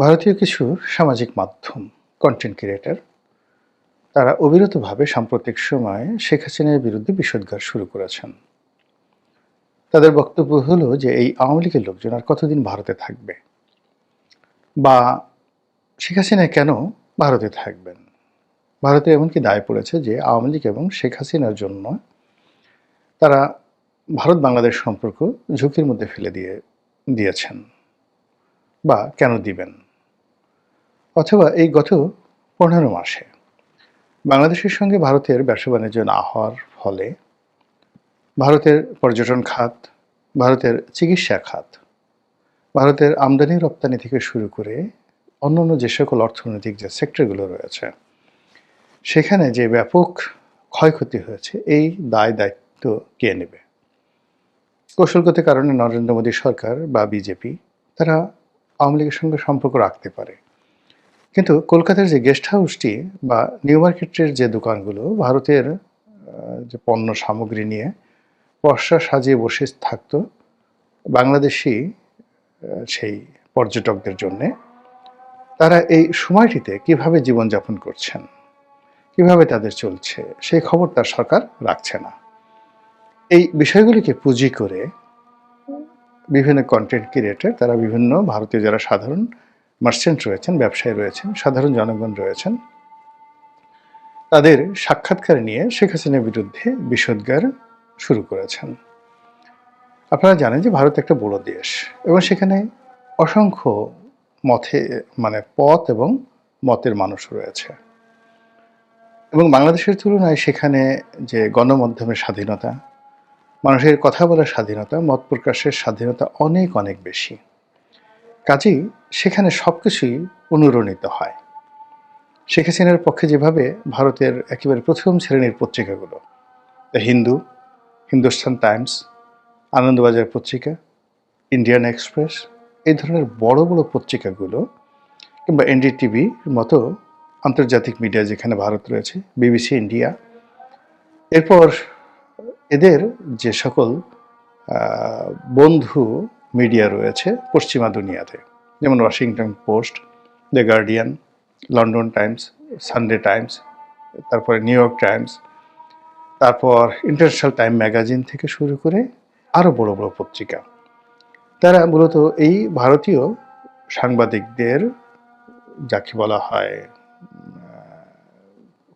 ভারতীয় কিছু সামাজিক মাধ্যম কন্টেন্ট ক্রিয়েটর তারা অবিরতভাবে সাম্প্রতিক সময়ে শেখ হাসিনার বিরুদ্ধে বিষোদ্গার শুরু করেছেন। তাদের বক্তব্য হলো যে, এই আওয়ামী লীগের লোকজন আর কতদিন ভারতে থাকবে? বা শেখ হাসিনা কেন ভারতে থাকবেন? ভারতে এমনকি দায় পড়েছে যে, আওয়ামী লীগ এবং শেখ হাসিনার জন্য তারা ভারত বাংলাদেশ সম্পর্ক ঝুঁকির মধ্যে ফেলে দিয়ে, দিয়েছেন বা কেন দিবেন? অথবা এই গত পনেরো মাসে বাংলাদেশের সঙ্গে ভারতের ব্যবসা বাণিজ্য না হওয়ার ফলে ভারতের পর্যটন খাত, ভারতের চিকিৎসা খাত, ভারতের আমদানি রপ্তানি থেকে শুরু করে অন্যান্য যে সকল অর্থনৈতিক যে সেক্টরগুলো রয়েছে, সেখানে যে ব্যাপক ক্ষয়ক্ষতি হয়েছে, এই দায় দায়িত্ব কে নেবে? কৌশলগত কারণে নরেন্দ্র মোদী সরকার বা বিজেপি তারা আওয়ামী লীগের সঙ্গে সম্পর্ক রাখতে পারে। কিন্তু কলকাতার যে গেস্ট হাউসটি বা নিউ মার্কেটের যে দোকানগুলো, ভারতের যে পণ্য সামগ্রী নিয়ে পর্ষা সাজিয়ে বসে থাকতো বাংলাদেশি সেই পর্যটকদের জন্যে, তারা এই সময়টিতে কীভাবে জীবনযাপন করছেন, কীভাবে তাদের চলছে, সেই খবর তার সরকার রাখছে না। এই বিষয়গুলিকে পুঁজি করে বিভিন্ন কন্টেন্ট ক্রিয়েটর তারা বিভিন্ন ভারতীয় যারা সাধারণ মার্চেন্ট রয়েছেন, ব্যবসায়ী রয়েছেন, সাধারণ জনগণ রয়েছেন। তাদের সাক্ষাৎকার নিয়ে শেখ হাসিনার বিরুদ্ধে বিষোদ্গার শুরু করেছেন। আপনারা জানেন যে ভারত একটা বড় দেশ এবং সেখানে অসংখ্য মথে মানে পথ এবং মতের মানুষ রয়েছে। এবং বাংলাদেশের তুলনায় সেখানে যে গণমাধ্যমের স্বাধীনতা, মানুষের কথা বলার স্বাধীনতা, মত প্রকাশের স্বাধীনতা অনেক অনেক বেশি। কাজেই সেখানে সব কিছুই অনুরণিত হয়। শেখ পক্ষে যেভাবে ভারতের একেবারে প্রথম শ্রেণির পত্রিকাগুলো the Hindu Hindustan Times Anandabazar Patrika Indian Express এই ধরনের বড় বড় পত্রিকাগুলো কিংবা এনডিটিভির মতো আন্তর্জাতিক মিডিয়া যেখানে ভারত রয়েছে বিবিসি ইন্ডিয়া এরপর এদের যে সকল বন্ধু মিডিয়া রয়েছে পশ্চিমা দুনিয়াতে। যেমন Washington Post, the Guardian, London Times, Sunday Times, তারপরে নিউ ইয়র্ক টাইমস, তারপর ইন্টারন্যাশনাল টাইম ম্যাগাজিন থেকে শুরু করে আরও বড় বড় পত্রিকা। তারা মূলত এই ভারতীয় সাংবাদিকদের, যাকে বলা হয়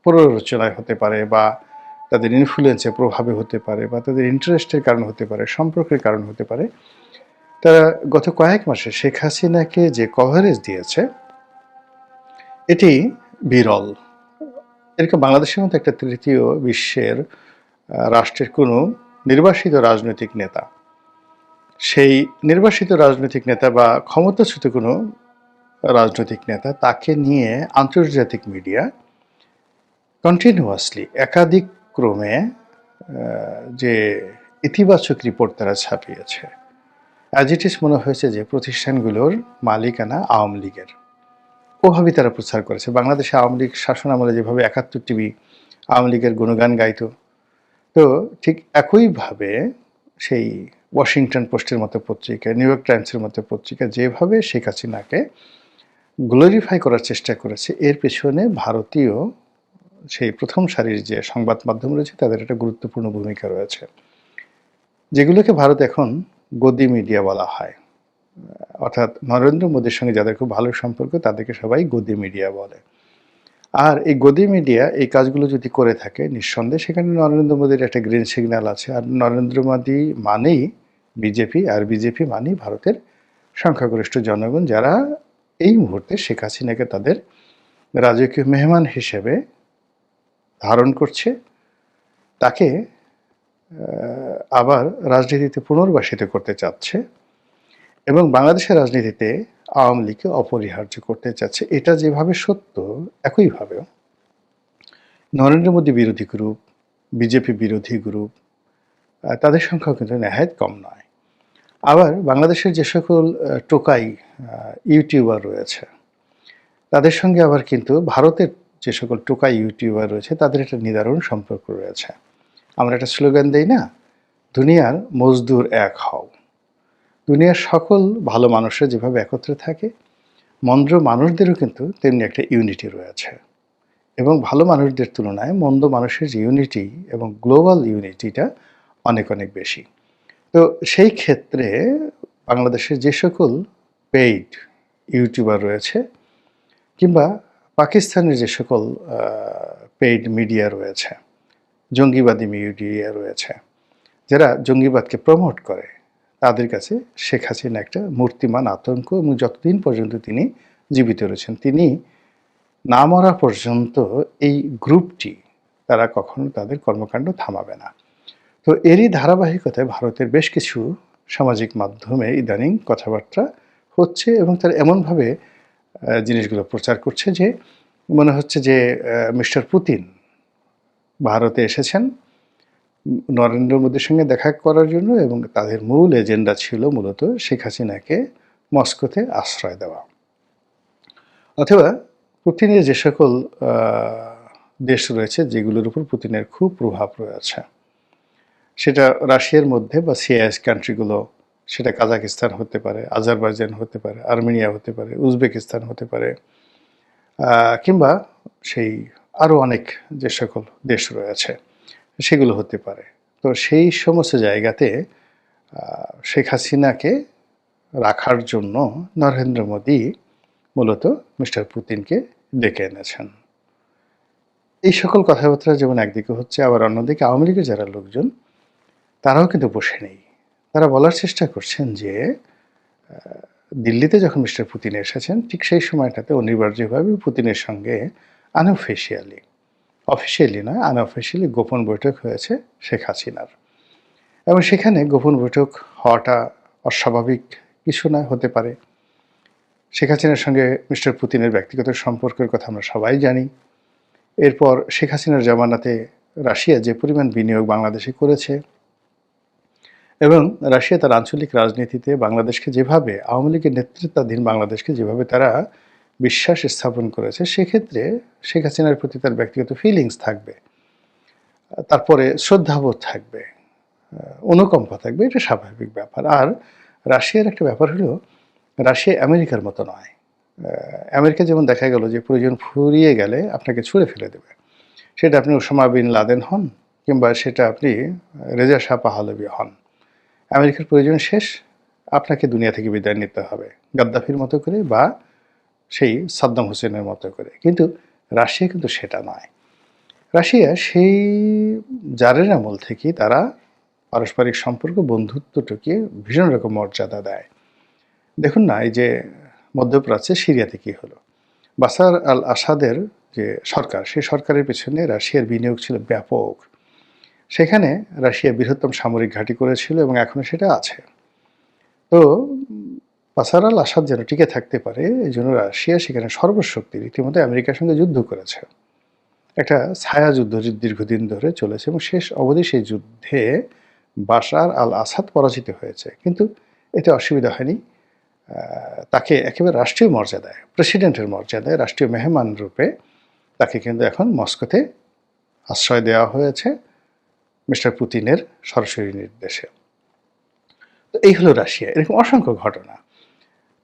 প্ররোচনায় হতে পারে বা তাদের ইনফ্লুয়েন্সে প্রভাবে হতে পারে বা তাদের ইন্টারেস্টের কারণ হতে পারে, সম্পর্কের কারণ হতে পারে তারা গত কয়েক মাসে শেখ হাসিনাকে যে কভারেজ দিয়েছে, এটি বিরল। এরকম বাংলাদেশের মতো একটা তৃতীয় বিশ্বের রাষ্ট্রের কোনো নির্বাসিত রাজনৈতিক নেতা, সেই নির্বাসিত রাজনৈতিক নেতা বা ক্ষমতাচ্যুত কোনো রাজনৈতিক নেতা তাকে নিয়ে আন্তর্জাতিক মিডিয়া কন্টিনিউয়াসলি একাধিক ক্রমে যে ইতিবাচক রিপোর্ট তারা ছাপিয়েছে। অ্যাজ ইট মনে হয়েছে যে প্রতিষ্ঠানগুলোর মালিকানা আওয়ামী লীগের। ওভাবেই তারা প্রচার করেছে। বাংলাদেশে আওয়ামী লীগ শাসন আমলে যেভাবে একাত্তর টিভি আওয়ামী লীগের গুণগান গাইতো, তো ঠিক একইভাবে সেই ওয়াশিংটন পোস্টের মতো পত্রিকা নিউ ইয়র্ক টাইমসের মতো পত্রিকা যেভাবে শেখ হাসিনাকে গ্লোরিফাই করার চেষ্টা করেছে, এর পেছনে ভারতীয় সেই প্রথম সারির যে সংবাদ মাধ্যম রয়েছে, তাদের একটা গুরুত্বপূর্ণ ভূমিকা রয়েছে। যেগুলোকে ভারত এখন গদি মিডিয়া বলা হয়। অর্থাৎ নরেন্দ্র মোদীর সঙ্গে যাদের খুব ভালো সম্পর্ক, তাদেরকে সবাই গদি মিডিয়া বলে। আর এই গদি মিডিয়া এই কাজগুলো যদি করে থাকে, নিঃসন্দেহে সেখানে নরেন্দ্র মোদীর একটা গ্রিন সিগন্যাল আছে। আর নরেন্দ্র মোদী মানেই বিজেপি আর বিজেপি মানেই ভারতের সংখ্যাগরিষ্ঠ জনগণ যারা এই মুহূর্তে শেখ হাসিনাকে তাদের রাজকীয় মেহমান হিসেবে ধারণ করছে। তাকে আবার রাজনীতিতে পুনর্বাসিত করতে চাচ্ছে এবং বাংলাদেশের রাজনীতিতে আওয়ামী লীগকে অপরিহার্য করতে চাচ্ছে। এটা যেভাবে সত্য একইভাবে নরেন্দ্র মোদী বিরোধী গ্রুপ বিজেপি বিরোধী গ্রুপ তাদের সংখ্যাও কিন্তু নেহায়ত কম নয়। আবার বাংলাদেশের যে সকল টোকাই ইউটিউবার রয়েছে, তাদের সঙ্গে আবার কিন্তু ভারতের যে সকল টোকাই ইউটিউবার রয়েছে, তাদের একটা নিদারুণ সম্পর্ক রয়েছে। আমরা একটা স্লোগান দেই না? দুনিয়ার মজদুর এক হও। দুনিয়ার সকল ভালো মানুষরা যেভাবে একত্রে থাকে, মন্দ মানুষদেরও কিন্তু তেমনি একটা ইউনিটি রয়েছে। এবং ভালো মানুষদের তুলনায় মন্দ মানুষের যে ইউনিটি এবং গ্লোবাল ইউনিটিটা অনেক অনেক বেশি। তো সেই ক্ষেত্রে বাংলাদেশের যে সকল পেইড ইউটিউবার রয়েছে কিংবা পাকিস্তানের যে সকল পেইড মিডিয়া রয়েছে জঙ্গিবাদী মিডিয়া রয়েছে, যারা জঙ্গিবাদকে প্রমোট করে, তাদের কাছে শেখ হাসিনা একটা মূর্তিমান আতঙ্ক এবং যতদিন পর্যন্ত তিনি জীবিত রয়েছেন, তিনি না মরা পর্যন্ত এই গ্রুপটি তারা কখনো তাদের কর্মকাণ্ড থামাবে না। তো এরই ধারাবাহিকতায় ভারতের বেশ কিছু সামাজিক মাধ্যমে ইদানিং কথাবার্তা হচ্ছে এবং তারা এমনভাবে জিনিসগুলো প্রচার করছে যে, মনে হচ্ছে যে মিস্টার পুতিন ভারতে এসেছেন, নরেন্দ্র মোদীর সঙ্গে দেখা করার জন্য এবং তাদের মূল এজেন্ডা ছিল মূলত শেখ হাসিনাকে মস্কোতে আশ্রয় দেওয়া। অথবা পুতিনের যে সকল দেশ রয়েছে যেগুলোর উপর পুতিনের খুব প্রভাব রয়েছে, সেটা রাশিয়ার মধ্যে বা সিআইএস কান্ট্রিগুলো, সেটা কাজাকিস্তান হতে পারে, আজারবাইজান হতে পারে, আর্মেনিয়া হতে পারে, উজবেকিস্তান হতে পারে কিংবা সেই আরও অনেক যে সকল দেশ রয়েছে, সেগুলো হতে পারে। তো সেই সমস্ত জায়গাতে শেখ হাসিনাকে রাখার জন্য নরেন্দ্র মোদী মূলত মিস্টার পুতিনকে ডেকে এনেছেন। এই সকল কথাবার্তা যেমন একদিকে হচ্ছে, আবার অন্যদিকে আওয়ামী লীগের যারা লোকজন, তারাও কিন্তু বসে নেই। তারা বলার চেষ্টা করছেন যে দিল্লিতে যখন মিস্টার পুতিন এসেছেন, ঠিক সেই সময়টাতে অনিবার্যভাবে পুতিনের সঙ্গে আনঅফিসিয়ালি অফিসিয়ালি নয় আনঅফিসিয়ালি গোপন বৈঠক হয়েছে শেখ হাসিনার। এবং সেখানে গোপন বৈঠক হওয়াটা অস্বাভাবিক কিছু না হতে পারে। শেখ হাসিনার সঙ্গে মিস্টার পুতিনের ব্যক্তিগত সম্পর্কের কথা আমরা সবাই জানি। এরপর শেখ হাসিনার জামানাতে রাশিয়া যে পরিমাণ বিনিয়োগ বাংলাদেশে করেছে এবং রাশিয়া তার আঞ্চলিক রাজনীতিতে বাংলাদেশকে যেভাবে, আওয়ামী লীগের নেতৃত্বাধীন বাংলাদেশকে যেভাবে তারা বিশ্বাস স্থাপন করেছে, সেক্ষেত্রে শেখ হাসিনার প্রতি তার ব্যক্তিগত ফিলিংস থাকবে। তারপরে শ্রদ্ধাবোধ থাকবে অনুকম্পা থাকবে, এটা স্বাভাবিক ব্যাপার। আর রাশিয়ার একটা ব্যাপার হলো, রাশিয়া আমেরিকার মতো নয়। আমেরিকা যেমন দেখা গেল যে প্রয়োজন ফুরিয়ে গেলে আপনাকে ছুঁড়ে ফেলে দেবে। সেটা আপনি ওসামা বিন লাদেন হন, কিংবা সেটা আপনি রেজা শাহ পাহালবি হন। আমেরিকার প্রয়োজন শেষ, আপনাকে দুনিয়া থেকে বিদায় নিতে হবে, গাদ্দাফির মতো করে বা সেই সাদ্দাম হোসেনের মতো করে। কিন্তু রাশিয়া কিন্তু সেটা নয়। রাশিয়া সেই জারের আমল থেকেই তারা পারস্পরিক সম্পর্ক, বন্ধুত্বটাকে ভীষণ রকম মর্যাদা দেয়। দেখুন না, এই যে মধ্যপ্রাচ্যে সিরিয়াতে কী হলো। বাসার আল আসাদের যে সরকার, সেই সরকারের পেছনে রাশিয়ার বিনিয়োগ ছিল ব্যাপক। সেখানে রাশিয়া বৃহত্তম সামরিক ঘাঁটি করেছিল এবং এখনও সেটা আছে। তো বাসার আল আসাদ যেন টিকে থাকতে পারে, এই জন্য রাশিয়া সেখানে সর্বশক্তি, রীতিমতো আমেরিকার সঙ্গে যুদ্ধ করেছে। একটা ছায়া যুদ্ধ দীর্ঘদিন ধরে চলেছে এবং শেষ অবধি সেই যুদ্ধে বাশার আল আসাদ পরাজিত হয়েছে। কিন্তু এতে অসুবিধা হয়নি। তাকে একেবারে রাষ্ট্রীয় মর্যাদায়, প্রেসিডেন্টের মর্যাদায়, রাষ্ট্রীয় মেহমান রূপে তাকে কিন্তু এখন মস্কোতে আশ্রয় দেওয়া হয়েছে মিস্টার পুতিনের সরাসরি নির্দেশে। তো এই হলো রাশিয়া। এরকম অসংখ্য ঘটনা।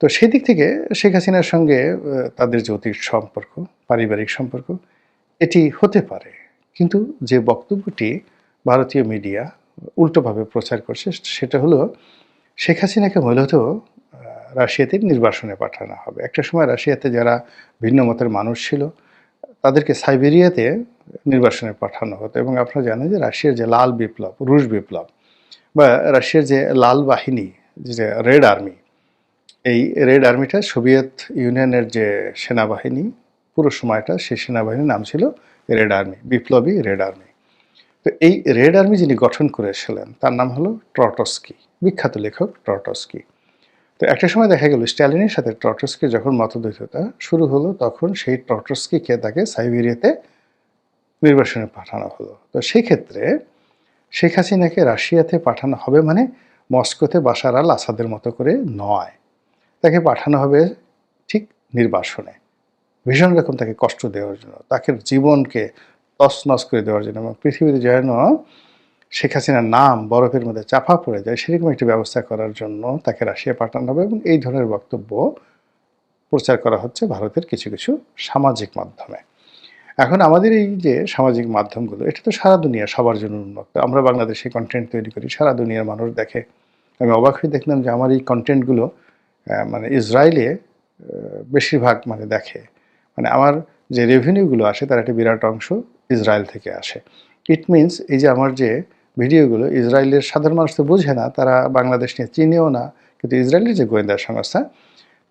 তো সেই দিক থেকে শেখ হাসিনার সঙ্গে তাদের যে অতীত সম্পর্ক, পারিবারিক সম্পর্ক, এটি হতে পারে। কিন্তু যে বক্তব্যটি ভারতীয় মিডিয়া উল্টোভাবে প্রচার করছে, সেটা হলো, শেখ হাসিনাকে মূলত রাশিয়াতে নির্বাসনে পাঠানো হবে। একটা সময় রাশিয়াতে যারা ভিন্ন মতের মানুষ ছিল, তাদেরকে সাইবেরিয়াতে নির্বাসনে পাঠানো হতো। এবং আপনারা জানেন যে রাশিয়ার যে লাল বিপ্লব, রুশ বিপ্লব, বা রাশিয়ার যে লাল বাহিনী, যে রেড আর্মি এই রেড আর্মিটা সোভিয়েত ইউনিয়নের যে সেনাবাহিনী, পুরো সময়টা সেই সেনাবাহিনীর নাম ছিল রেড আর্মি, বিপ্লবী রেড আর্মি। তো এই রেড আর্মি যিনি গঠন করেছিলেন, তার নাম হলো ট্রটস্কি, বিখ্যাত লেখক ট্রটস্কি। তো একটা সময় দেখা গেল, স্ট্যালিনের সাথে ট্রটস্কি যখন মতদ্বৈততা শুরু হলো, তখন সেই ট্রটস্কিকে তাকে সাইবেরিয়াতে নির্বাসনে পাঠানো হলো। তো সেই ক্ষেত্রে শেখ হাসিনাকে রাশিয়াতে পাঠানো হবে মানে মস্কোতে বাসার আল আসাদের মতো করে নয়। তাকে পাঠানো হবে ঠিক নির্বাসনে। ভীষণ রকম তাকে কষ্ট দেওয়ার জন্য, তাকে জীবনকে তছনছ করে দেওয়ার জন্য এবং পৃথিবীতে যেন শেখ হাসিনার নাম বরফের মধ্যে চাপা পড়ে যায় সেরকম একটি ব্যবস্থা করার জন্য তাকে রাশিয়া পাঠানো হবে এবং এই ধরনের বক্তব্য প্রচার করা হচ্ছে ভারতের কিছু কিছু সামাজিক মাধ্যমে। এখন আমাদের এই যে সামাজিক মাধ্যমগুলো, এটা তো সারা দুনিয়া সবার জন্য উন্মুক্ত। আমরা বাংলাদেশে কন্টেন্ট তৈরি করি, সারা দুনিয়ার মানুষ দেখে। আমি অবাক হয়ে দেখলাম যে আমার এই কন্টেন্টগুলো মানে ইসরায়েলে বেশিরভাগ মানে দেখে। মানে আমার যে রেভিনিউগুলো আসে, তার একটা বিরাট অংশ ইসরায়েল থেকে আসে। ইট মিনস এই যে আমার যে ভিডিওগুলো ইসরায়েলের সাধারণ মানুষ তো বোঝে না, তারা বাংলাদেশ নিয়ে চিনেও না, কিন্তু ইসরায়েলের যে গোয়েন্দা সংস্থা,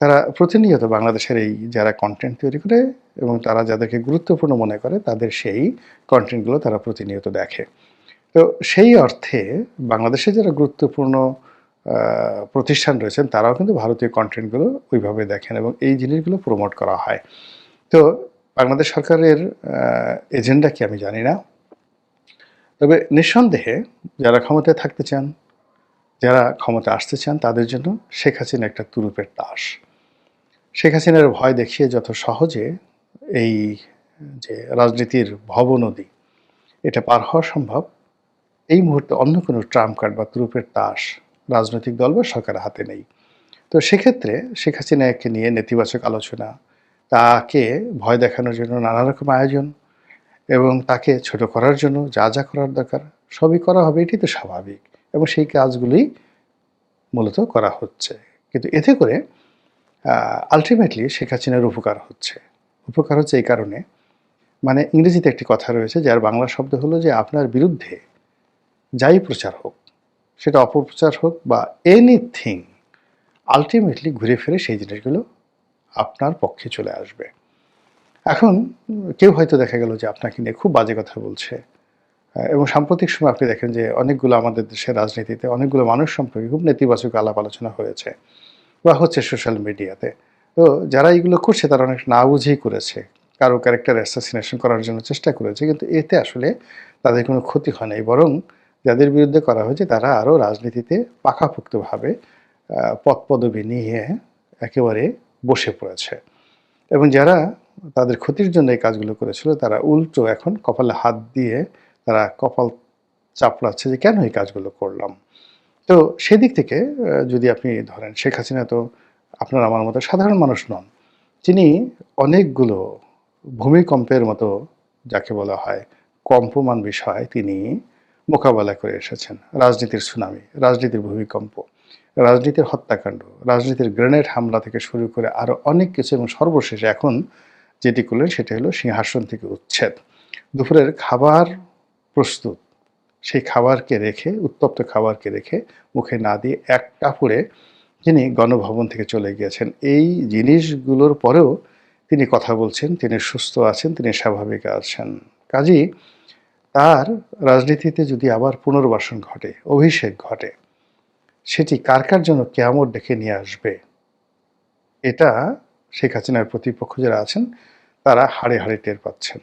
তারা প্রতিনিয়ত বাংলাদেশের এই যারা কন্টেন্ট তৈরি করে এবং তারা যাদেরকে গুরুত্বপূর্ণ মনে করে, তাদের সেই কন্টেন্টগুলো তারা প্রতিনিয়ত দেখে। তো সেই অর্থে বাংলাদেশে যারা গুরুত্বপূর্ণ প্রতিষ্ঠান রয়েছেন, তারাও কিন্তু ভারতীয় কন্টেন্টগুলো ওইভাবে দেখেন এবং এই জিনিসগুলো প্রমোট করা হয়। তো বাংলাদেশ সরকারের এজেন্ডা কি আমি জানি না। তবে নিঃসন্দেহে যারা ক্ষমতায় থাকতে চান, যারা ক্ষমতা আসতে চান, তাদের জন্য শেখ হাসিনা একটা তুরুপের তাস। শেখ হাসিনার ভয় দেখিয়ে যত সহজে এই যে রাজনীতির ভবনদী, এটা পার হওয়া সম্ভব, এই মুহূর্তে অন্য কোনো ট্রাম্প কার্ড বা তুরুপের তাস রাজনৈতিক দল বা সরকারের হাতে নেই। তো সেক্ষেত্রে শেখ হাসিনাকে নিয়ে নেতিবাচক আলোচনা, তাকে ভয় দেখানোর জন্য নানা রকম আয়োজন এবং তাকে ছোট করার জন্য যা যা করার দরকার, সবই করা হবে, এটি তো স্বাভাবিক এবং সেই কাজগুলি মূলত করা হচ্ছে। কিন্তু এতে করে আলটিমেটলি শেখ হাসিনার উপকার হচ্ছে। উপকার হচ্ছে এই কারণে মানে ইংরেজিতে একটি কথা রয়েছে যার বাংলা শব্দ হলো যে, আপনার বিরুদ্ধে যাই প্রচার হোক সেটা অপপ্রচার হোক বা এনিথিং আলটিমেটলি ঘুরে ফিরে সেই জিনিসগুলো আপনার পক্ষে চলে আসবে। এখন কেউ হয়তো দেখা গেল যে আপনাকে নিয়ে খুব বাজে কথা বলছে এবং সাম্প্রতিক সময় আপনি দেখেন যে অনেকগুলো আমাদের দেশের রাজনীতিতে অনেকগুলো মানুষ সম্পর্কে খুব নেতিবাচক আলাপ আলোচনা হয়েছে, বা হচ্ছে সোশ্যাল মিডিয়াতে তো যারা এগুলো করছে তারা অনেক না বুঝেই করেছে, কারও ক্যারেক্টার অ্যাসাসিনেশন করার জন্য চেষ্টা করেছে, কিন্তু এতে আসলে তাদের কোনো ক্ষতি হয় নাই, বরং যাদের বিরুদ্ধে করা হয়েছে, তারা আরও রাজনীতিতে পাকাপোক্তভাবে পদ পদবি নিয়ে একেবারে বসে পড়েছে। এবং যারা তাদের ক্ষতির জন্য এই কাজগুলো করেছিল, তারা উল্টো এখন কপালে হাত দিয়ে তারা কপাল চাপড়াচ্ছে যে, কেন এই কাজগুলো করলাম? তো সেদিক থেকে যদি আপনি ধরেন, শেখ হাসিনা তো আপনার আমার মতো সাধারণ মানুষ নন। তিনি অনেকগুলো ভূমিকম্পের মতো, যাকে বলা হয়, কম্পমান বিষয় তিনি মোকাবেলা করে এসেছেন। রাজনীতির সুনামি, রাজনীতির ভূমিকম্প, রাজনীতির হত্যাকাণ্ড, রাজনীতির গ্রেনেড হামলা থেকে শুরু করে আরও অনেক কিছু এবং সর্বশেষে এখন যেটি করলেন সেটা হলো সিংহাসন থেকে উচ্ছেদ। দুপুরের খাবার প্রস্তুত। সেই খাবারকে রেখে, উত্তপ্ত খাবারকে রেখে মুখে না দিয়ে এক কাপড়ে তিনি গণভবন থেকে চলে গিয়েছেন। এই জিনিসগুলোর পরেও তিনি কথা বলছেন, তিনি সুস্থ আছেন, তিনি স্বাভাবিক আছেন। কাজী তার রাজনীতিতে যদি আবার পুনর্বাসন ঘটে, অভিষেক ঘটে, সেটি কার কার জন্য কেয়ামত ডেকে নিয়ে আসবে? এটা শেখ হাসিনার প্রতিপক্ষ যারা আছেন, তারা হাড়ে হাড়ে টের পাচ্ছেন।